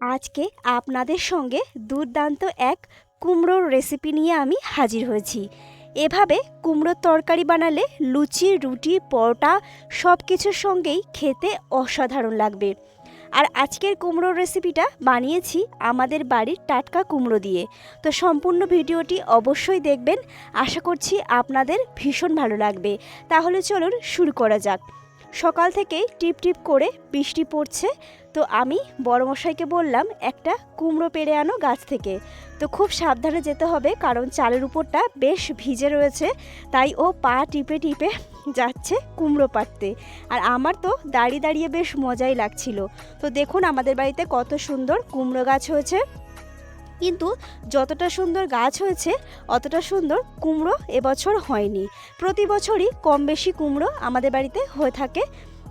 আজকে আপনাদের সঙ্গে দুর্দান্ত এক কুমড়োর রেসিপি নিয়ে আমি হাজির হয়েছি। এভাবে কুমড়োর তরকারি বানালে লুচি, রুটি, পরোটা সব কিছুর সঙ্গেই খেতে অসাধারণ লাগবে। আর আজকের কুমড়োর রেসিপিটা বানিয়েছি আমাদের বাড়ির টাটকা কুমড়ো দিয়ে। তো সম্পূর্ণ ভিডিওটি অবশ্যই দেখবেন। আশা করছি আপনাদের ভীষণ ভালো লাগবে। তাহলে চলুন শুরু করা যাক। সকাল থেকেই টিপ টিপ করে বৃষ্টি পড়ছে। তো আমি বড়মশাইকে বললাম, একটা কুমড়ো পেড়ে আনো গাছ থেকে। তো খুব সাবধানে যেতে হবে, কারণ চালের উপরটা বেশ ভিজে রয়েছে, তাই ও পা টিপে টিপে যাচ্ছে কুমড়ো পাড়তে। আর আমার তো দাঁড়িয়ে দাঁড়িয়ে বেশ মজাই লাগছিল। তো দেখুন আমাদের বাড়িতে কত সুন্দর কুমড়ো গাছ হয়েছে। কিন্তু যতটা সুন্দর গাছ হয়েছে, অতটা সুন্দর কুমড়ো এবছর হয়নি। প্রতি বছরই কম বেশি কুমড়ো আমাদের বাড়িতে হয়ে থাকে।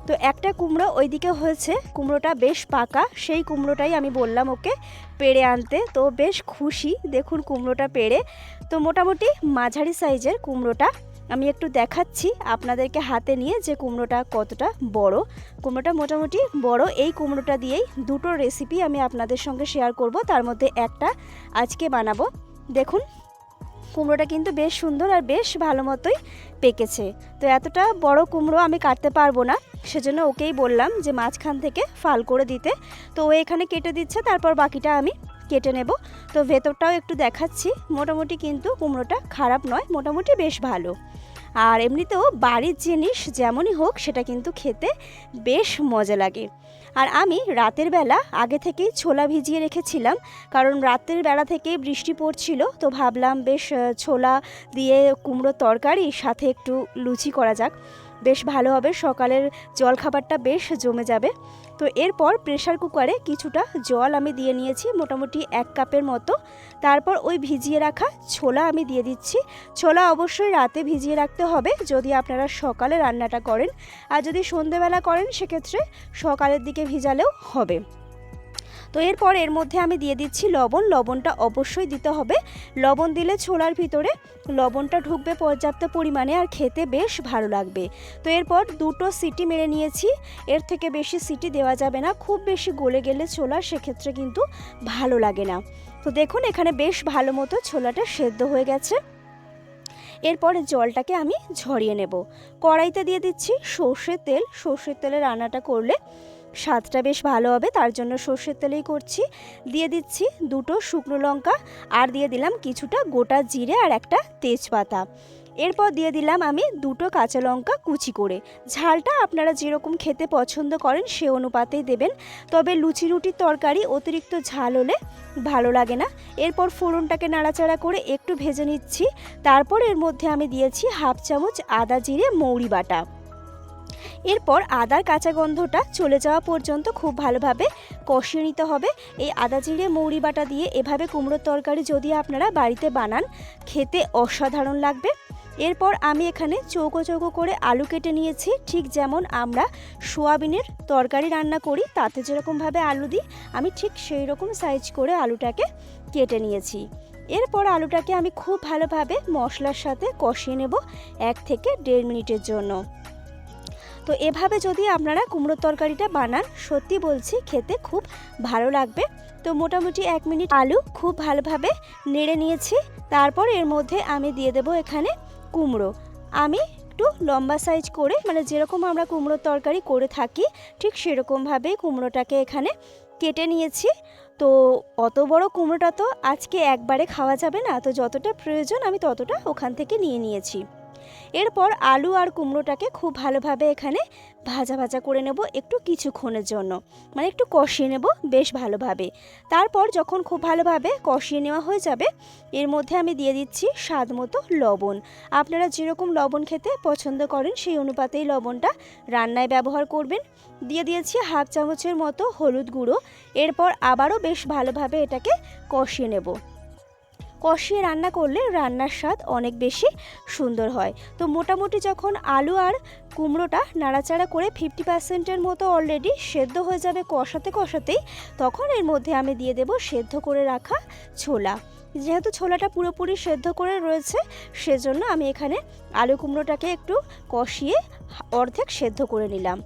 তো একটা কুমড়ো ওইদিকে হয়েছে, কুমড়োটা বেশ পাকা, সেই কুমড়োটাই আমি বললাম ওকে পেড়ে আনতে। তো বেশ খুশি, দেখুন কুমড়োটা পেড়ে। তো মোটামুটি মাঝারি সাইজের কুমড়োটা আমি একটু দেখাচ্ছি আপনাদেরকে হাতে নিয়ে যে কুমড়োটা কতটা বড়। কুমড়োটা মোটামুটি বড়। এই কুমড়োটা দিয়েই দুটো রেসিপি আমি আপনাদের সঙ্গে শেয়ার করব। তার মধ্যে একটা আজকে বানাবো। দেখুন, কুমড়োটা কিন্তু বেশ সুন্দর আর বেশ ভালো মতোই পেকেছে। তো এতটা বড় কুমড়ো আমি কাটতে পারব না। সেজন্য ওকেই বললাম যে মাঝখান থেকে ফাল করে দিতে। তো ও এখানে কেটে দিচ্ছে, তারপর বাকিটা আমি কেটে নেব। তো ভেতরটাও একটু দেখাচ্ছি। মোটামুটি কিন্তু কুমড়োটা খারাপ নয়, মোটামুটি বেশ ভালো। আর এমনিতেও বাড়ির জিনিস যেমনই হোক, সেটা কিন্তু খেতে বেশ মজা লাগে। আর আমি রাতের বেলা আগে থেকেই ছোলা ভিজিয়ে রেখেছিলাম, কারণ রাতের বেলা থেকেই বৃষ্টি পড়ছিল, তো ভাবলাম বেশ ছোলা দিয়ে কুমড়ো তরকারি, সাথে একটু লুচি করা যাক। বেশ ভালো হবে, সকালের জলখাবারটা বেশ জমে যাবে। তো এরপর প্রেশার কুকারে কিছুটা জল আমি দিয়ে নিয়েছি, মোটামুটি এক কাপের মতো। তারপর ওই ভিজিয়ে রাখা ছোলা আমি দিয়ে দিচ্ছি। ছোলা অবশ্যই রাতে ভিজিয়ে রাখতে হবে যদি আপনারা সকালে রান্নাটা করেন। আর যদি সন্ধেবেলা করেন, সেক্ষেত্রে সকালের দিকে ভিজালেও হবে। তো এরপর এর মধ্যে আমি দিয়ে দিচ্ছি লবণ। লবণটা অবশ্যই দিতে হবে। লবণ দিলে ছোলার ভিতরে লবণটা ঢুকবে পর্যাপ্ত পরিমাণে আর খেতে বেশ ভালো লাগবে। তো এরপর দুটো সিটি মেরে নিয়েছি। এর থেকে বেশি সিটি দেওয়া যাবে না। খুব বেশি গলে গেলে ছোলা সেক্ষেত্রে কিন্তু ভালো লাগে না। তো দেখুন, এখানে বেশ ভালো মতো ছোলাটা সেদ্ধ হয়ে গেছে। এরপরে জলটাকে আমি ঝরিয়ে নেব। কড়াইতে দিয়ে দিচ্ছি সর্ষের তেল। সর্ষের তেলে রান্নাটা করলে স্বাদটা বেশ ভালো হবে, তার জন্য সর্ষের তেলেই করছি। দিয়ে দিচ্ছি দুটো শুকনো লঙ্কা, আর দিয়ে দিলাম কিছুটা গোটা জিরে আর একটা তেজপাতা। এরপর দিয়ে দিলাম আমি দুটো কাঁচা লঙ্কা কুচি করে। ঝালটা আপনারা যেরকম খেতে পছন্দ করেন সে অনুপাতেই দেবেন, তবে লুচি রুটির তরকারি অতিরিক্ত ঝাল হলে ভালো লাগে না। এরপর ফোড়নটাকে নাড়াচাড়া করে একটু ভেজে নিচ্ছি। তারপর এর মধ্যে আমি দিয়েছি হাফ চামচ আদা জিরে মৌরি বাটা। এরপর আদার কাঁচা গন্ধটা চলে যাওয়া পর্যন্ত খুব ভালোভাবে কষিয়ে নিতে হবে। এই আদা জিরে, মৌরি বাটা দিয়ে এভাবে কুমড়োর তরকারি যদি আপনারা বাড়িতে বানান, খেতে অসাধারণ লাগবে। এরপর আমি এখানে চৌকো চৌকো করে আলু কেটে নিয়েছি। ঠিক যেমন আমরা সোয়াবিনের তরকারি রান্না করি, তাতে যেরকমভাবে আলু দিই, আমি ঠিক সেই রকম সাইজ করে আলুটাকে কেটে নিয়েছি। এরপর আলুটাকে আমি খুব ভালোভাবে মশলার সাথে কষিয়ে নেব এক থেকে দেড় মিনিটের জন্য। তো এভাবে যদি আপনারা কুমড়োর তরকারিটা বানান, সত্যি বলছি খেতে খুব ভালো লাগবে। তো মোটামুটি এক মিনিট আলু খুব ভালোভাবে নেড়ে নিয়েছি। তারপর এর মধ্যে আমি দিয়ে দেব এখানে কুমড়ো। আমি একটু লম্বা সাইজ করে মানে যেরকম আমরা কুমড়োর তরকারি করে থাকি, ঠিক সেরকমভাবেই কুমড়োটাকে এখানে কেটে নিয়েছি। তো অত বড় কুমড়োটা তো আজকে একবারে খাওয়া যাবে না, তো যতটা প্রয়োজন আমি ততটা ওখান থেকে নিয়ে নিয়েছি। এরপর আলু আর কুমড়োটাকে খুব ভালোভাবে এখানে ভাজা ভাজা করে নেব একটু কিছুক্ষণের জন্য। মানে একটু কষিয়ে নেব বেশ ভালোভাবে। তারপর যখন খুব ভালোভাবে কষিয়ে নেওয়া হয়ে যাবে, এর মধ্যে আমি দিয়ে দিচ্ছি স্বাদ মতো লবণ। আপনারা যেরকম লবণ খেতে পছন্দ করেন, সেই অনুপাতেই লবণটা রান্নায় ব্যবহার করবেন। দিয়ে দিয়েছি হাফ চামচের মতো হলুদ গুঁড়ো। এরপর আবারও বেশ ভালোভাবে এটাকে কষিয়ে নেব। কষিয়ে রান্না করলে রান্নার স্বাদ অনেক বেশি সুন্দর হয়। তো মোটামুটি যখন আলু আর কুমড়োটা নাড়াচাড়া করে ফিফটি পার্সেন্টের মতো অলরেডি সেদ্ধ হয়ে যাবে কষাতে কষাতেই, তখন এর মধ্যে আমি দিয়ে দেব সেদ্ধ করে রাখা ছোলা। যেহেতু ছোলাটা পুরোপুরি সেদ্ধ করে রয়েছে, সেজন্য আমি এখানে আলু কুমড়োটাকে একটু কষিয়ে অর্ধেক সেদ্ধ করে নিলাম।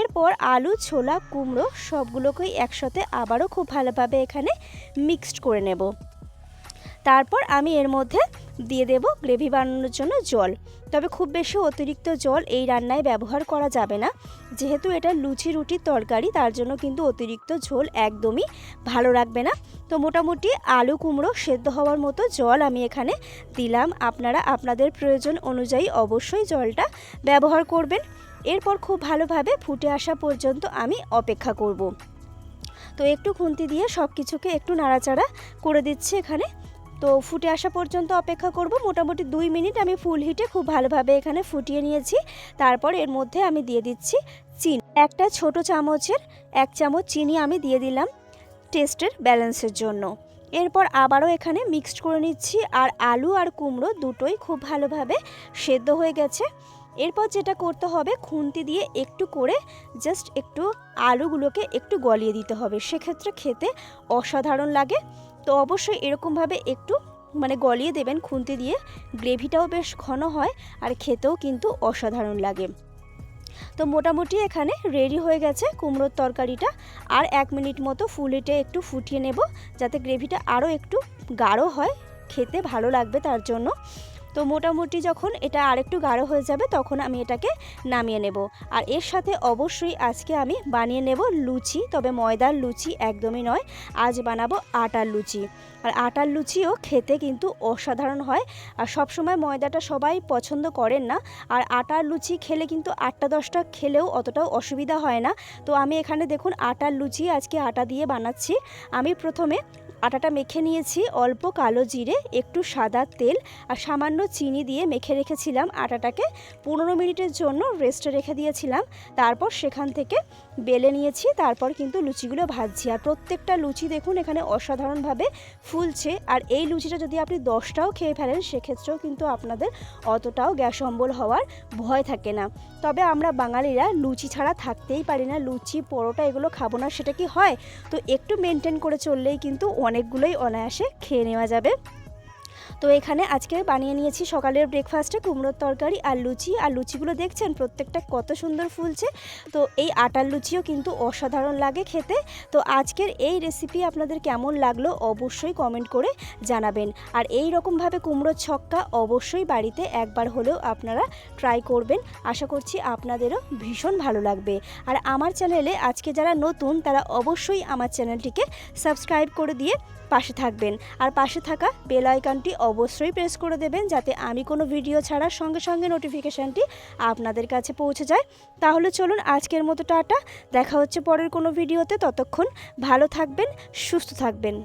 এরপর আলু, ছোলা, কুমড়ো সবগুলোকেই একসাথে আবারও খুব ভালোভাবে এখানে মিক্সড করে নেব। তারপর আমি এর মধ্যে দিয়ে দেব গ্রেভি বানানোর জন্য জল। তবে খুব বেশি অতিরিক্ত জল এই রান্নায় ব্যবহার করা যাবে না। যেহেতু এটা লুচি রুটির তরকারি, তার জন্য কিন্তু অতিরিক্ত ঝোল একদমই ভালো রাখবে না। তো মোটামুটি আলু কুমড়ো সেদ্ধ হওয়ার মতো জল আমি এখানে দিলাম। আপনারা আপনাদের প্রয়োজন অনুযায়ী অবশ্যই জলটা ব্যবহার করবেন। এরপর খুব ভালোভাবে ফুটে আসা পর্যন্ত আমি অপেক্ষা করব। তো একটু খুন্তি দিয়ে সব কিছুকে একটু নাড়াচাড়া করে দিচ্ছি এখানে। তো ফুটে আসা পর্যন্ত অপেক্ষা করব। মোটামুটি দুই মিনিট আমি ফুল হিটে খুব ভালোভাবে এখানে ফুটিয়ে নিয়েছি। তারপর এর মধ্যে আমি দিয়ে দিচ্ছি চিনি। একটা ছোট চামচের, এক চামচ চিনি আমি দিয়ে দিলাম টেস্টের ব্যালেন্সের জন্য। এরপর আবারও এখানে মিক্সড করে নিচ্ছি আর আলু আর কুমড়ো দুটোই খুব ভালোভাবে সেদ্ধ হয়ে গেছে। এরপর যেটা করতে হবে, খুন্তি দিয়ে একটু করে জাস্ট একটু আলুগুলোকে একটু গলিয়ে দিতে হবে। সেক্ষেত্রে খেতে অসাধারণ লাগে। তো অবশ্যই এরকমভাবে একটু মানে গলিয়ে দেবেন খুন্তি দিয়ে। গ্রেভিটাও বেশ ঘন হয় আর খেতেও কিন্তু অসাধারণ লাগে। তো মোটামুটি এখানে রেডি হয়ে গেছে কুমড়োর তরকারিটা। আর এক মিনিট মতো ফুলেটে একটু ফুটিয়ে নেব যাতে গ্রেভিটা আরও একটু গাঢ় হয়, খেতে ভালো লাগবে তার জন্য। তো মোটামুটি যখন এটা আরেকটু গাঢ় হয়ে যাবে, তখন আমি এটাকে নামিয়ে নেব। আর এর সাথে অবশ্যই আজকে আমি বানিয়ে নেব লুচি, তবে ময়দার লুচি একদমই নয়, আজ বানাবো আটার লুচি। আর আটার লুচিও খেতে কিন্তু অসাধারণ হয়, আর সবসময় ময়দাটা সবাই পছন্দ করেন না, আর আটার লুচি খেলে কিন্তু আটটা দশটা খেলেও অতটাও অসুবিধা হয় না। তো আমি এখানে দেখুন, আটার লুচি আজকে আটা দিয়ে বানাচ্ছি। আমি প্রথমে আটাটা মেখে নিয়েছি, অল্প কালো জিরে, একটু সাদা তেল আর সামান্য চিনি দিয়ে মেখে রেখেছিলাম আটাটাকে। পনেরো মিনিটের জন্য রেস্টে রেখে দিয়েছিলাম। তারপর সেখান থেকে বেলে নিয়েছি, তারপর কিন্তু লুচিগুলো ভাজছি। আর প্রত্যেকটা লুচি দেখুন এখানে অসাধারণভাবে ফুলছে। আর এই লুচিটা যদি আপনি দশটাও খেয়ে ফেলেন, সেক্ষেত্রেও কিন্তু আপনাদের অতটাও গ্যাস অম্বল হওয়ার ভয় থাকে না। তবে আমরা বাঙালিরা লুচি ছাড়া থাকতেই পারি না। লুচি, পরোটা এগুলো খাব না, সেটা কি হয়? তো একটু মেনটেন করে চললেই কিন্তু অনেকগুলোই অনায়াসে খেয়ে নেওয়া যাবে। তো এখানে আজকে বানিয়ে নিয়েছি সকালের ব্রেকফাস্টে কুমড়োর তরকারি আর লুচি। আর লুচিগুলো দেখছেন? প্রত্যেকটা কত সুন্দর ফুলছে। তো এই আটার লুচিও কিন্তু অসাধারণ লাগে খেতে। তো আজকের এই রেসিপি আপনাদের কেমন লাগল অবশ্যই কমেন্ট করে জানাবেন। আর এই রকমভাবে কুমড়োর ছক্কা অবশ্যই বাড়িতে একবার হলেও আপনারা ট্রাই করবেন। আশা করছি আপনাদেরও ভীষণ ভালো লাগবে। আর আমার চ্যানেলে আজকে যারা নতুন, তারা অবশ্যই আমার চ্যানেলটিকে সাবস্ক্রাইব করে দিয়ে পাশে থাকবেন। আর পাশে থাকা বেল আইকনটি অবশ্যই প্রেস করে দেবেন যাতে আমি কোনো ভিডিও ছাড়ার সঙ্গে সঙ্গে নোটিফিকেশানটি আপনাদের কাছে পৌঁছে যায়। তাহলে চলুন আজকের মতো টাটা। দেখা হচ্ছে পরের কোনো ভিডিওতে ততক্ষণ ভালো থাকবেন, সুস্থ থাকবেন।